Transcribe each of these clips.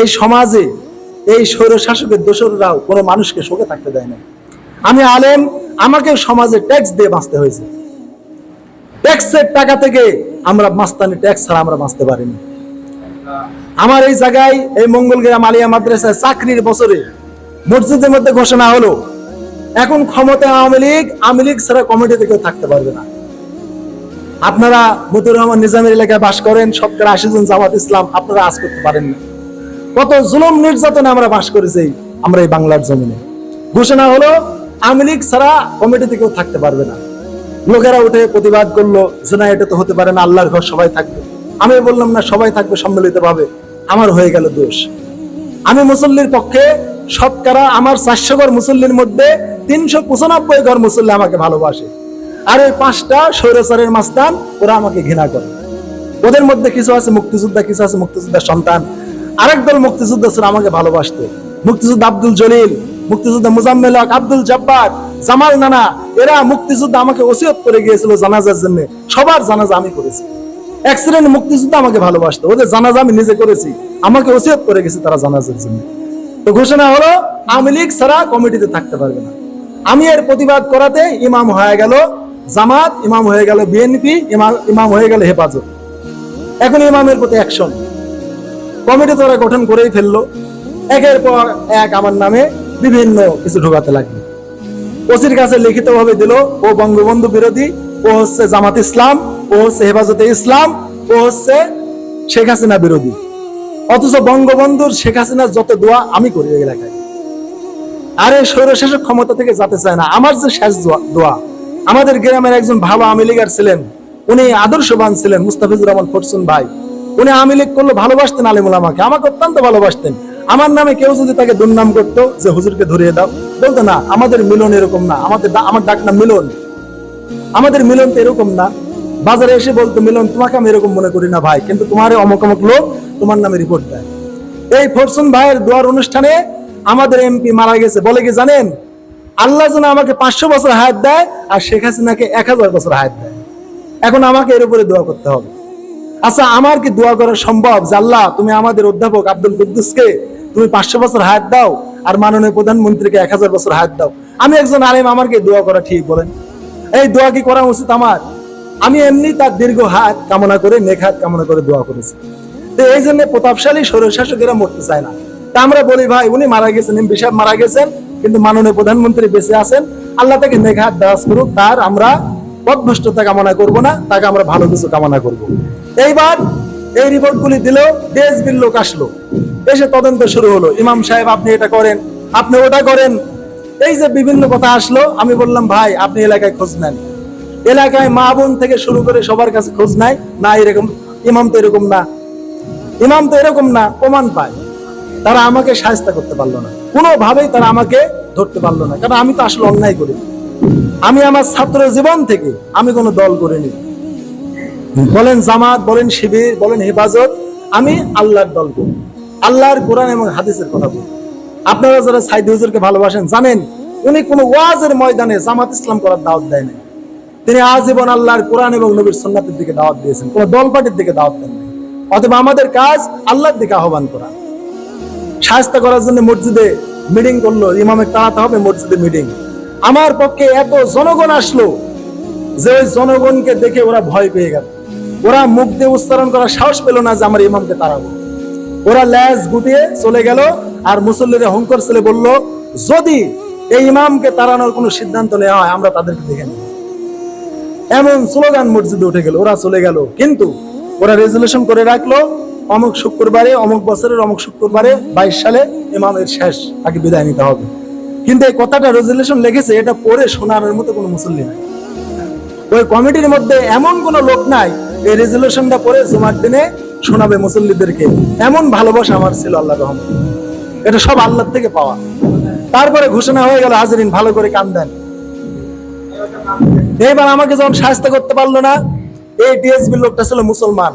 এই সমাজে, এই স্বৈর শাসকের দোসররাও কোনো মানুষকে শোকে থাকতে দেয় না আমি আলেম আমাকে সমাজে ট্যাক্স দিয়ে বাঁচতে হয়েছে। ট্যাক্সের টাকা থেকে আমরা মাস্তানি ট্যাক্স ছাড়া আমরা বাঁচতে পারিনি। আমার এই জায়গায়, এই মঙ্গলগ্রাম আলিয়া মাদ্রাসায় চাকরির বছরে মসজিদের মধ্যে ঘোষণা হলো, এখন ক্ষমতা আওয়ামী লীগ আওয়ামী লীগ ছাড়া কমিটিতে কেউ থাকতে পারবে না। আপনারা মতিউর রহমান নিজামের এলাকায় বাস করেন শতকরা আশি জন জামাত ইসলাম আপনারা আজ করতে পারেন না কত জুলুম নির্যাতনে আমরা বাস করেছি, আমরা এই বাংলার জমিনে। ঘোষণা হলো, আওয়ামী লীগ ছাড়া কমিটিতে কেউ থাকতে পারবে না। লোকেরা উঠে প্রতিবাদ করল যে এটা তো হতে পারে না, আল্লাহর ঘর সবাই থাকবে। আমি বললাম, না, সবাই থাকবে সম্মিলিত ভাবে আমার হয়ে গেল দোষ। আমি মুসল্লির পক্ষে শতকরা আমার চারশো ঘর মুসল্লির মধ্যে তিনশো পঁচানব্বই ঘর মুসল্লি আমাকে ভালোবাসে। আর ওই পাঁচটা স্বৈরাচারের মাস্তান ওরা আমাকে ঘৃণা করে। ওদের মধ্যে কিছু আছে মুক্তিযোদ্ধা, কিছু আছে মুক্তিযোদ্ধার সন্তান। আরেক দল মুক্তিযোদ্ধা ছিল আমাকে ভালোবাসতো। মুক্তিযোদ্ধা আব্দুল জলিল, মুক্তিযোদ্ধা মুজাম্মেল হক, আব্দুল জব্বার, জামাল নানা, এরা মুক্তিযোদ্ধা আমাকে ওসিয়ত করে গিয়েছিল জানাজার জন্য। সবার জানাজা আমি করেছি। শ্রেণির মুক্তিযোদ্ধা আমাকে ভালোবাসতো। ওদের জানাজা আমি নিজে করেছি। আমাকে ওসিয়ত করে গেছে তারা জানাজার জন্য। তো ঘোষণা হলো, আওয়ামী লীগ ছাড়া কমিটিতে থাকতে পারবে না। আমি এর প্রতিবাদ করাতে ইমাম হয়ে গেল জামাত, ইমাম হয়ে গেল বিএনপি ইমাম হয়ে গেল হেফাজত। এখন ইমামের প্রতি অ্যাকশন কমিটি তোরা গঠন করেই ফেলল। একের পর এক আমার নামে বিভিন্ন কিছু ঢোকাতে লাগল। ওসির কাছে লিখিত ভাবে দিল, ও বঙ্গবন্ধু বিরোধী, ও হচ্ছে জামাত ইসলাম, ও হচ্ছে হেফাজতে ইসলাম, ও হচ্ছে শেখ হাসিনা বিরোধী। অথচ বঙ্গবন্ধুর শেখ হাসিনার যত দোয়া আমি করি এলাকায়। আরে স্বৈরশাসক ক্ষমতা থেকে যেতে চায় না, আমার যে শেষ দোয়া- আমাদের গ্রামের একজন ভালো আওয়ামী লীগার ছিলেন, উনি আদর্শবান ছিলেন, মুস্তাফিজুর রহমান ফরসুন ভাই। উনি আওয়ামী লীগ করলে, ভালোবাসতেন আলিমুল আমাকে আমাকে অত্যন্ত ভালোবাসতেন। আমার নামে কেউ যদি তাকে দুর্নাম করতো, যে হুজুরকে ধরিয়ে দাও। বলতো, না, আমাদের মিলন এরকম না। আমাদের আমার ডাক নাম মিলন। আমাদের মিলন তো এরকম না। বাজারে এসে বলতো, মিলন, তোমাকে আমি এরকম মনে করি না ভাই। কিন্তু তোমার অমুক অমুক লোক তোমার নামে রিপোর্ট দেয়। এই ফরসুন ভাইয়ের দোয়ার অনুষ্ঠানে আমাদের এমপি মারা গেছে। বলে কি জানেন? আল্লাহ যেন আমাকে পাঁচশো বছর হায়াত দেয় আর শেখ হাসিনাকে এক হাজার বছর হায়াত দেয়। এখন আমাকে এর উপরে দোয়া করতে হবে। আচ্ছা আমার কি দোয়া করা সম্ভব আল্লাহ, তুমি আমাদের অধ্যাপক আব্দুল কুদ্দুসকে তুমি পাঁচশো বছর হায়াত দাও আর মাননীয় প্রধানমন্ত্রীকে এক হাজার বছর হায়াত দাও। আমি একজন আলেম, আমার কি দোয়া করা ঠিক বলেন? এই দোয়া কি করা উচিত আমার? আমি এমনি তার দীর্ঘ হাত কামনা করে, নেক কামনা করে দোয়া করেছি। তো এই জন্য প্রতাপশালী স্বৈরশাসকেরা মরতে চায় না। তা আমরা বলি, ভাই, উনি মারা গেছেন এমপি সাহেব মারা গেছেন, কিন্তু মাননীয় প্রধানমন্ত্রী বেঁচে আছেন। আল্লাহ তাকে হাত দাস করুক, তার আমরা পথভ্রষ্টতা কামনা করব না, তাকে আমরা ভালো কিছু কামনা করব। এইবার এই রিপোর্টগুলি দিলেও ডিএসবির লোক আসলো। এসে তদন্ত শুরু হলো। ইমাম সাহেব, আপনি এটা করেন, আপনি ওটা করেন। এই যে বিভিন্ন কথা আসলো, আমি বললাম, ভাই, আপনি এলাকায় খোঁজ নেন। এলাকায় মা বোন থেকে শুরু করে সবার কাছে খোঁজ নাই না, এরকম, ইমাম তো এরকম না। ইমাম তো এরকম না, প্রমাণ পায়। তারা আমাকে সাহায্য করতে পারল না। কোনোভাবেই তারা আমাকে ধরতে পারল না। কারণ আমি তো আসলে অন্যায় করি। আমি আমার ছাত্র জীবন থেকে আমি কোনো দল করিনি বলেন জামাত, বলেন শিবির, বলেন হেফাজত, আমি আল্লাহর দল করি। আল্লাহর কোরআন এবং হাদিসের কথা বলি। আপনারা যারা সাইদ হুজুরকে ভালোবাসেন জানেন, উনি কোনো ওয়াজের ময়দানে জামাত ইসলাম করার দাওয়াত দেয় না তিনি আজীবন আল্লাহর কোরআন এবং নবীর সুন্নাতের দিকে দাওয়াত দিয়েছেন, কোনো দল পার্টির দিকে দাওয়াত দেন নাই। অথবা আমাদের কাজ আল্লাহর দিকে আহ্বান করা। সাহায্য করার জন্য মসজিদে মিটিং করল ইমামের তাড়াতে হবে মসজিদে মিটিং আমার পক্ষে এত জনগণ আসলো যে ওই জনগণকে দেখে ওরা ভয় পেয়ে গেল। ওরা মুখ দিয়ে উচ্চারণ করার সাহস পেল না যে আমার ইমামকে তাড়াবো। ওরা ল্যাজ গুটিয়ে চলে গেল আর মুসল্লিরা হংকর ছেলে বলল, যদি এই ইমামকে তাড়ানোর কোনো সিদ্ধান্ত নেওয়া হয়, আমরা তাদেরকে দেখে নেব। এমন স্লোগান মসজিদে উঠে গেল, ওরা চলে গেল। কিন্তু ওরা রেজুলেশন করে রাখল, অমুক শুক্রবারে, অমুক বছরের অমুক শুক্রবারে বাইশ সালে ইমামের শেষ, তাকে বিদায় নিতে হবে। কিন্তু এই কথাটা রেজুলেশন লেগেছে এটা পড়ে শোনানোর মতো কোনো মুসল্লি নাই। ওই কমিটির মধ্যে এমন কোন লোক নাই এই রেজুলেশনটা পড়ে জুমার দিনে শোনাবে মুসল্লিদেরকে। এমন ভালোবাসা আমার ছিল আল্লাহ রহমান এটা সব আল্লাহ থেকে পাওয়া। তারপরে ঘোষণা হয়ে গেল, হাজরিন, ভালো করে কান দেন। এইবার আমাকে যখন সাহায্য করতে পারল না, এই ডিএসবি লোকটা ছিল মুসলমান।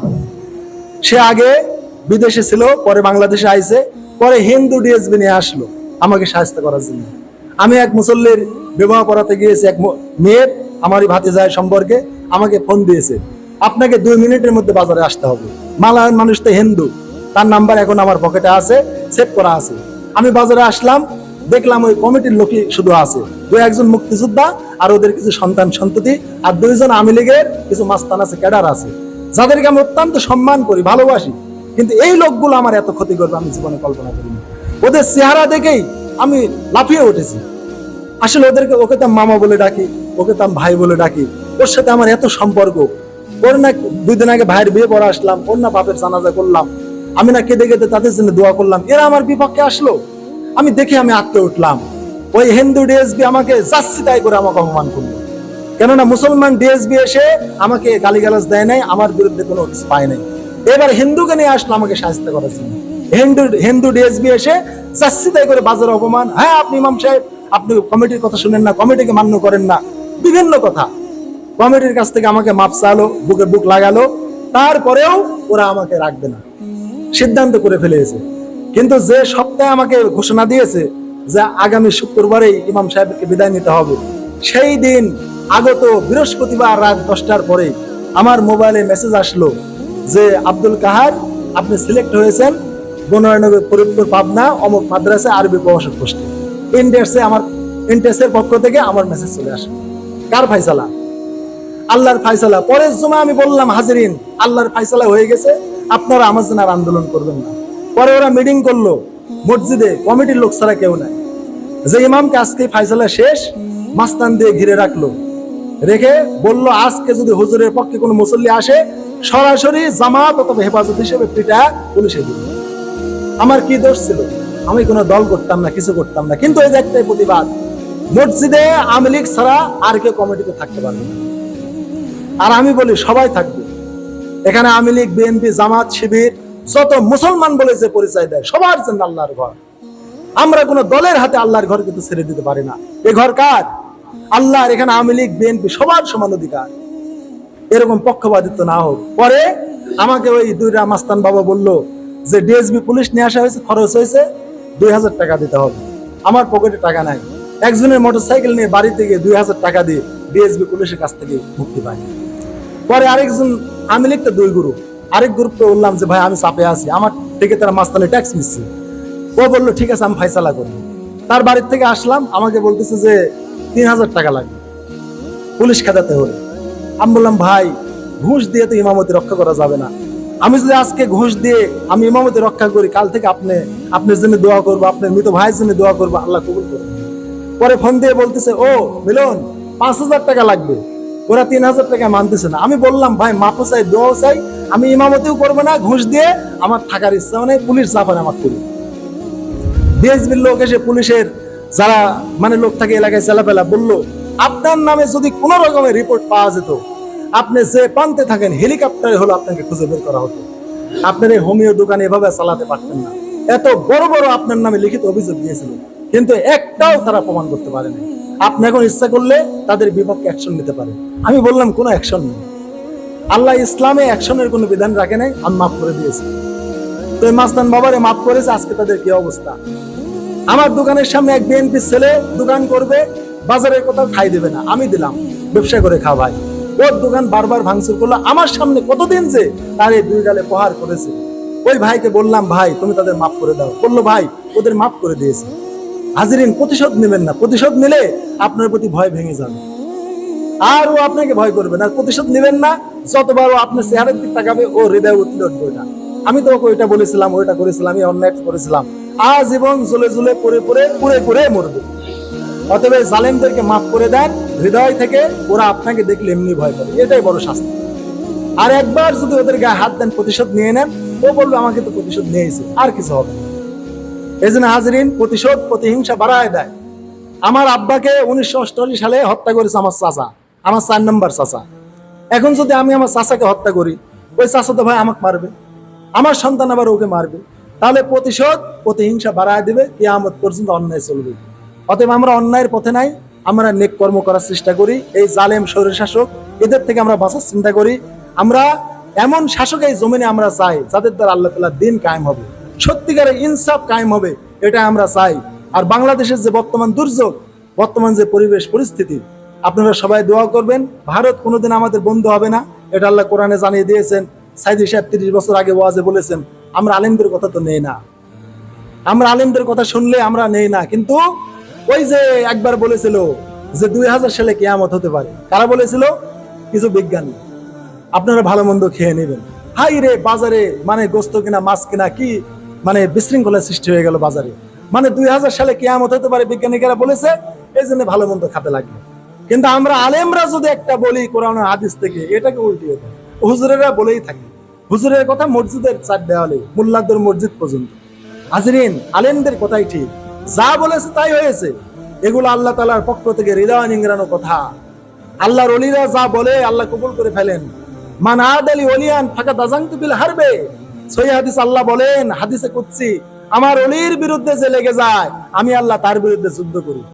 সে আগে বিদেশে ছিল, পরে বাংলাদেশে আইছে, পরে হিন্দু ডিএসবি নিয়ে আসলো আমাকে সাহায্য করার জন্য। আমি এক মুসল্লির বিবাহ করাতে গিয়েছি, এক মেয়ের, আমারই ভাতে যায় সম্পর্কে আমাকে ফোন দিয়েছে। আপনাকে দুই মিনিটের মধ্যে বাজারে আসতে হবে। মালায়ন মানুষ তো হিন্দু। তার নাম্বার এখন আমার পকেটে আছে সেভ করা আছে। আমি বাজারে আসলাম, দেখলাম ওই কমিটির লোকই শুধু আছে। দু একজন মুক্তিযোদ্ধা আর ওদের কিছু সন্তান সন্ততি আর দুইজন আওয়ামী লীগের কিছু মাস্তান আছে, ক্যাডার আছে। যাদেরকে আমি অত্যন্ত সম্মান করি, ভালোবাসি। কিন্তু এই লোকগুলো আমার এত ক্ষতি করবে, আমি জীবনে কল্পনা করিনি। ওদের চেহারা দেখেই আমি লাফিয়ে উঠেছি। আসলে ওদেরকে ওকে তো মামা বলে ডাকি, ওকে তাম ভাই বলে ডাকি। ওর সাথে আমার এত সম্পর্ক ওর না দুই দিন আগে ভাইয়ের বিয়ে পড়া আসলাম, ওর না বাপের জানাজা করলাম। আমি না কেঁদে কেঁদে তাদের জন্য দোয়া করলাম, এরা আমার বিপক্ষে আসলো। আমি দেখে আমি আটকে উঠলাম। ওই হিন্দু ডিএসবি আমাকে যাচ্ছি তাই করে আমাকে অপমান করল। কেননা মুসলমান ডিএসবি এসে আমাকে গালিগালাজ দেয় নাই, আমার বিরুদ্ধে কোনো পায় নাই। এবার হিন্দুকে নিয়ে আসলো আমাকে সাহায্য করার জন্য। হিন্দু হিন্দু ডিএসবি এসে চাচ্ছি তাই করে বাজার অপমান। হ্যাঁ আপনি ইমাম সাহেব, আপনি কমিটির কথা শুনেন না, কমিটিকে মান্য করেন না। বিভিন্ন কথা। কমিটির কাছ থেকে আমাকে মাপ চালো, বুকে বুক লাগালো, তারপরেও ওরা আমাকে রাখবে না। সিদ্ধান্ত করে ফেলেছে। কিন্তু যে সপ্তাহে আমাকে ঘোষণা দিয়েছে যে আগামী শুক্রবারেই ইমাম সাহেবকে বিদায় নিতে হবে, সেই দিন আগত বৃহস্পতিবার রাত দশটার পরে আমার মোবাইলে মেসেজ আসলো যে, আব্দুল কাহার, আপনি সিলেক্ট হয়েছেন বনরানগর ফরিদপুর পাবনা অমুক মাদ্রাসা আরবি প্রভাষক পোস্টে ইন্টার্সে আমার ইন্টার্সের পক্ষ থেকে আমার মেসেজ চলে আসে। কার ফাইসালা? আল্লাহর ফাইসালা। পরের জমা আমি বললাম, হাজিরিন, আল্লাহর ফাইসালা হয়ে গেছে, আপনারা আমার জন্য আর আন্দোলন করবেন না। পরে ওরা মিটিং করল, মসজিদে, কমিটির লোক ছাড়া কেউ নাই। যে ইমামকে আজকে ফাইসালা শেষ, মাস্তান দিয়ে ঘিরে রাখল। রেখে বলল, আজকে যদি হুজুরের পক্ষে কোনো মুসল্লি আসে, সরাসরি জামাত অথবা হেফাজত হিসেবে পিটা পুলিশে দিল আমার কি দোষ ছিল? আমি কোনো দল করতাম না, কিছু করতাম না। কিন্তু এই যে একটাই প্রতিবাদ, মসজিদে আওয়ামী লীগ ছাড়া আর কেউ কমিটিতে থাকতে পারবে না। আর আমি বলি সবাই থাকবে। এখানে আওয়ামী লীগ, বিএনপি, জামাত, শিবির, যত মুসলমান বলে যে পরিচয় দেয়, সবার জন্য আল্লাহর ঘর। আমরা কোনো দলের হাতে আল্লাহর ঘর কিন্তু ছেড়ে দিতে পারি না। এ ঘর কার? আল্লাহর, এখানে আওয়ামী লীগ, বিএনপি সবার সমান অধিকার। এরকম পক্ষপাতিত্ব না হোক। পরে আমাকে ওই দুইটা মাস্তান বাবা বলল যে, ডিএসবি পুলিশ নিয়ে আসা হয়েছে, খরচ হয়েছে দুই হাজার টাকা দিতে হবে। আমার পকেটে টাকা নাই। একজনের মোটরসাইকেল নিয়ে বাড়িতে গিয়ে দুই হাজার টাকা দিয়ে ডিএসবি পুলিশের কাছ থেকে মুক্তি পাই পরে আরেকজন, আমি লিখতে দুই গ্রুপ আরেক গ্রুপকে বললাম যে, ভাই, আমি চাপে আছি। আমার থেকে তারা মাস্তানে ট্যাক্স নিচ্ছে। ও বলল, ঠিক আছে, আমি ফাইসালা করি। তার বাড়ির থেকে আসলাম, আমাকে বলতেছে যে, তিন হাজার টাকা লাগবে। পুলিশ খেদাতে হলে আমি বললাম, ভাই, ঘুষ দিয়ে তো ইমামতি রক্ষা করা যাবে না। আমি যদি আজকে ঘুষ দিয়ে আমি ইমামতি রক্ষা করি, কাল থেকে আপনি আপনার জন্য দোয়া করব আপনার মৃত ভাইয়ের জন্য দোয়া করব, আল্লাহ কবুল করবে পরে ফোন দিয়ে বলতেছে, ও, মিলন, পাঁচ হাজার টাকা লাগবে। ওরা তিন হাজার টাকা মানতেছে না। আমি বললাম, ভাই মাপও চাই, দোয়াও চাই। আমি ইমামতিও করব না, ঘুষ দিয়ে আমার থাকার ইচ্ছা মানে পুলিশ জাফার আমার করি ডিএসবির লোক এসে পুলিশের যারা মানে লোক থাকে এলাকায় চেলাপেলা বলল, আপনার নামে যদি কোনো রকমের রিপোর্ট পাওয়া যেত, আপনি যে প্রান্তে থাকেন, হেলিকপ্টারে হলো আপনাকে খুঁজে বের করা হতো। আপনার এই হোমিও দোকান এভাবে চালাতে পারতেন না। এত বড় বড় আপনার নামে লিখিত অভিযোগ দিয়েছিল। কিন্তু একটাও তারা প্রমাণ করতে পারেনি আপনি এখন ইচ্ছা করলে তাদের বিপক্ষে অ্যাকশন নিতে পারে আমি বললাম, কোনো অ্যাকশন নেই। আল্লাহ ইসলামে অ্যাকশনের কোনো বিধান রাখে নাই, আমি মাফ করে দিয়েছি। তো এই মাস্তান বাবারে মাফ করেছে, আজকে তাদের কি অবস্থা? আমার দোকানের সামনে এক বিএনপি ছেলে দোকান করবে, বাজারের কোথাও খাই দেবে না। আমি দিলাম, ব্যবসা করে খা ভাই ওর দোকান বারবার ভাঙচুর করল। আমার সামনে কতদিন যে তার এই দুই গালে প্রহার করেছে। ওই ভাইকে বললাম, ভাই, তুমি তাদের মাফ করে দাও। বলল, ভাই, ওদের মাফ করে দিয়েছে। হাজিরিন, প্রতিশোধ নেবেন না। প্রতিশোধ নিলে আপনার প্রতি ভয় ভেঙে যাবে। আর ও আপনাকে ভয় করবে না। প্রতিশোধ নেবেন না, যতবার ও আপনার চেহারার দিক তাকাবে, ও হৃদয় উঠলে উঠবে ওটা আমি তো ওকে ওইটা বলেছিলাম, ওইটা করেছিলাম, আমি অন্যায় করেছিলাম। আজ এবং জলে জলে পড়ে পড়ে, পুড়ে পুড়ে মরবে। অতএব জালেমদেরকে মাফ করে দেন। হৃদয় থেকে ওরা আপনাকে দেখলে এমনি ভয় করে এটাই বড় শাস্তি। আর একবার যদি ওদের গায়ে হাত দেন, প্রতিশোধ নিয়ে নেন, ও বলবে, আমাকে তো প্রতিশোধ নিয়েছে। আর কিছু হবে না। এই হাজরিন প্রতিশোধ, প্রতিহিংসা বাড়ায় দেয়। আমার আব্বাকে উনিশশো অষ্টআশি সালে হত্যা করেছে আমার আমার চার নম্বর এখন যদি আমি আমার হত্যা করি, ওই তো ভাই আমাকে মারবে, আমার সন্তান আবার ওকে মারবে। তাহলে প্রতিশোধ, প্রতিহিংসা বাড়ায় দিবে পর্যন্ত অন্যায় চলবে। অতএব আমরা অন্যায়ের পথে নাই, আমরা নেক কর্ম করার চেষ্টা করি, এই জালেম শরীর শাসক, এদের থেকে আমরা বাঁচার চিন্তা করি। আমরা এমন শাসক এই জমিনে আমরা চাই, যাদের দ্বারা আল্লাহ দিন কায়েম হবে। সত্যিকারের ইনসাফ কায়েম হবে এটা আমরা চাই। আর বাংলাদেশের যে বর্তমান দুর্যোগ, বর্তমান যে পরিবেশ পরিস্থিতি, আপনারা সবাই দোয়া করবেন, ভারত কোনোদিন আমাদের বন্ধু হবে না, এটা আল্লাহ কোরআনে জানিয়ে দিয়েছেন, সাইদি সাহেব তিরিশ বছর আগে ওয়াজে বলেছেন, আমরা আলেমদের কথা তো নেই না। আমরা আলেমদের কথা শুনলে আমরা নেই না। কিন্তু ওই যে একবার বলেছিল যে দুই হাজার সালে কেয়ামত হতে পারে। কারা বলেছিল? কিছু বিজ্ঞানী। আপনারা ভালো মন্দ খেয়ে নেবেন। হাই রে বাজারে মানে গোস্ত কিনা, মাছ কিনা, কি মানে বিশৃঙ্খলা সৃষ্টি হয়ে গেল বাজারে। মানে দুই হাজার সালে কেয়ামত হতে পারে বিজ্ঞানীরা বলেছে, এই জন্য ভালো মন্দ খাতে লাগবে। কিন্তু আমরা আলেমরা যদি একটা বলি কোরআন হাদিস থেকে, এটাকে উল্টিয়ে দেয়। হুজুরেরা বলেই থাকে, হুজুরের কথা মসজিদের চার দেওয়ালে, মোল্লাদের মসজিদ পর্যন্ত। হাজরিন, আলেমদের কথাই ঠিক। যা বলেছে তাই হয়েছে। এগুলো আল্লাহ তালার পক্ষ থেকে হৃদয় নিংড়ানো কথা। আল্লাহর অলিরা যা বলে, আল্লাহ কবুল করে ফেলেন। মান আদালি অলিয়ান ফাঁকা দাজাংতু বিল হারবে। হাদিস আল্লাহ বলেন, হাদিসে করছি আমার অলির বিরুদ্ধে যে লেগে যায়, আমি আল্লাহ তার বিরুদ্ধে যুদ্ধ করি।